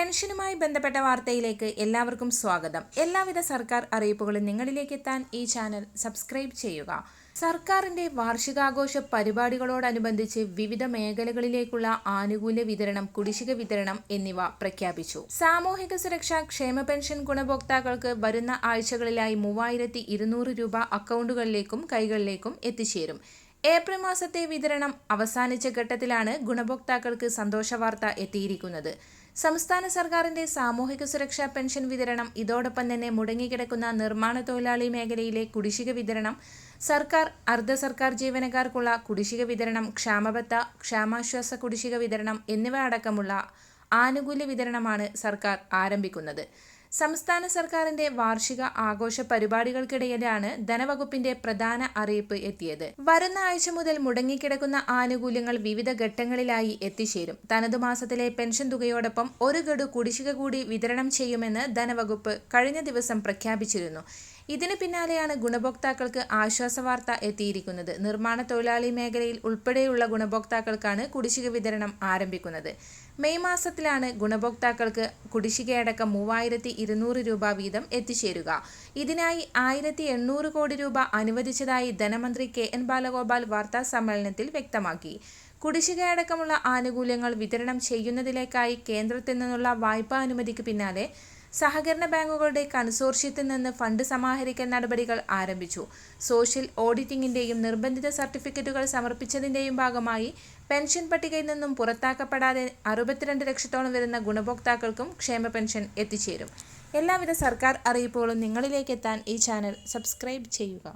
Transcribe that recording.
പെൻഷനുമായി ബന്ധപ്പെട്ട വാർത്തയിലേക്ക് എല്ലാവർക്കും സ്വാഗതം. എല്ലാവിധ സർക്കാർ അറിയിപ്പുകളും നിങ്ങളിലേക്ക് എത്താൻ ഈ ചാനൽ സബ്സ്ക്രൈബ് ചെയ്യുക. സർക്കാരിന്റെ വാർഷികാഘോഷ പരിപാടികളോടനുബന്ധിച്ച് വിവിധ മേഖലകളിലേക്കുള്ള ആനുകൂല്യ വിതരണം കുടിശ്ശിക വിതരണം എന്നിവ പ്രഖ്യാപിച്ചു. സാമൂഹിക സുരക്ഷാ ക്ഷേമ പെൻഷൻ ഗുണഭോക്താക്കൾക്ക് വരുന്ന ആഴ്ചകളിലായി മൂവായിരത്തി രൂപ അക്കൗണ്ടുകളിലേക്കും കൈകളിലേക്കും എത്തിച്ചേരും. ഏപ്രിൽ മാസത്തെ വിതരണം അവസാനിച്ച ഘട്ടത്തിലാണ് ഗുണഭോക്താക്കൾക്ക് സന്തോഷവാർത്ത എത്തിയിരിക്കുന്നത്. സംസ്ഥാന സർക്കാരിന്റെ സാമൂഹിക സുരക്ഷാ പെൻഷൻ വിതരണം ഇതോടൊപ്പം തന്നെ മുടങ്ങിക്കിടക്കുന്ന നിർമ്മാണ തൊഴിലാളി മേഖലയിലെ കുടിശ്ശിക വിതരണം സർക്കാർ അർദ്ധ സർക്കാർ ജീവനക്കാർക്കുള്ള കുടിശ്ശിക വിതരണം ക്ഷാമബത്ത ക്ഷാമാശ്വാസ കുടിശ്ശിക വിതരണം എന്നിവ അടക്കമുള്ള ആനുകൂല്യ വിതരണമാണ് സർക്കാർ ആരംഭിക്കുന്നത്. സംസ്ഥാന സർക്കാരിന്റെ വാർഷിക ആഘോഷ പരിപാടികൾക്കിടയിലാണ് ധനവകുപ്പിന്റെ പ്രധാന അറിയിപ്പ് എത്തിയത്. വരുന്ന ആഴ്ച മുതൽ മുടങ്ങിക്കിടക്കുന്ന ആനുകൂല്യങ്ങൾ വിവിധ ഘട്ടങ്ങളിലായി എത്തിച്ചേരും. തനതു മാസത്തിലെ പെൻഷൻ തുകയോടൊപ്പം ഒരു ഗഡു കുടിശ്ശിക കൂടി വിതരണം ചെയ്യുമെന്ന് ധനവകുപ്പ് കഴിഞ്ഞ ദിവസം പ്രഖ്യാപിച്ചിരുന്നു. ഇതിന് പിന്നാലെയാണ് ഗുണഭോക്താക്കൾക്ക് ആശ്വാസവാർത്ത എത്തിയിരിക്കുന്നത്. നിർമ്മാണ തൊഴിലാളി മേഖലയിൽ ഉൾപ്പെടെയുള്ള ഗുണഭോക്താക്കൾക്കാണ് കുടിശ്ശിക വിതരണം ആരംഭിക്കുന്നത്. മെയ് മാസത്തിലാണ് ഗുണഭോക്താക്കൾക്ക് കുടിശ്ശികയടക്കം മൂവായിരത്തി ഇരുന്നൂറ് രൂപ വീതം എത്തിച്ചേരുക. ഇതിനായി ആയിരത്തി എണ്ണൂറ് കോടി രൂപ അനുവദിച്ചതായി ധനമന്ത്രി കെ എൻ ബാലഗോപാൽ വാർത്താ സമ്മേളനത്തിൽ വ്യക്തമാക്കി. കുടിശ്ശികയടക്കമുള്ള ആനുകൂല്യങ്ങൾ വിതരണം ചെയ്യുന്നതിലേക്കായി കേന്ദ്രത്തിൽ നിന്നുള്ള വായ്പാ അനുമതിക്ക് പിന്നാലെ സഹകരണ ബാങ്കുകളുടെ കൺസോർഷ്യത്തിൽ നിന്ന് ഫണ്ട് സമാഹരിക്കൽ നടപടികൾ ആരംഭിച്ചു. സോഷ്യൽ ഓഡിറ്റിംഗിന്റെയും നിർബന്ധിത സർട്ടിഫിക്കറ്റുകൾ സമർപ്പിച്ചതിന്റെയും ഭാഗമായി പെൻഷൻ പട്ടികയിൽ നിന്നും പുറത്താക്കപ്പെടാതെ അറുപത്തിരണ്ട് ലക്ഷത്തോളം വരുന്ന ഗുണഭോക്താക്കൾക്കും ക്ഷേമ പെൻഷൻ എത്തിച്ചേരും. എല്ലാവിധ സർക്കാർ അറിയിപ്പുകളും നിങ്ങളിലേക്ക് എത്താൻ ഈ ചാനൽ സബ്സ്ക്രൈബ് ചെയ്യുക.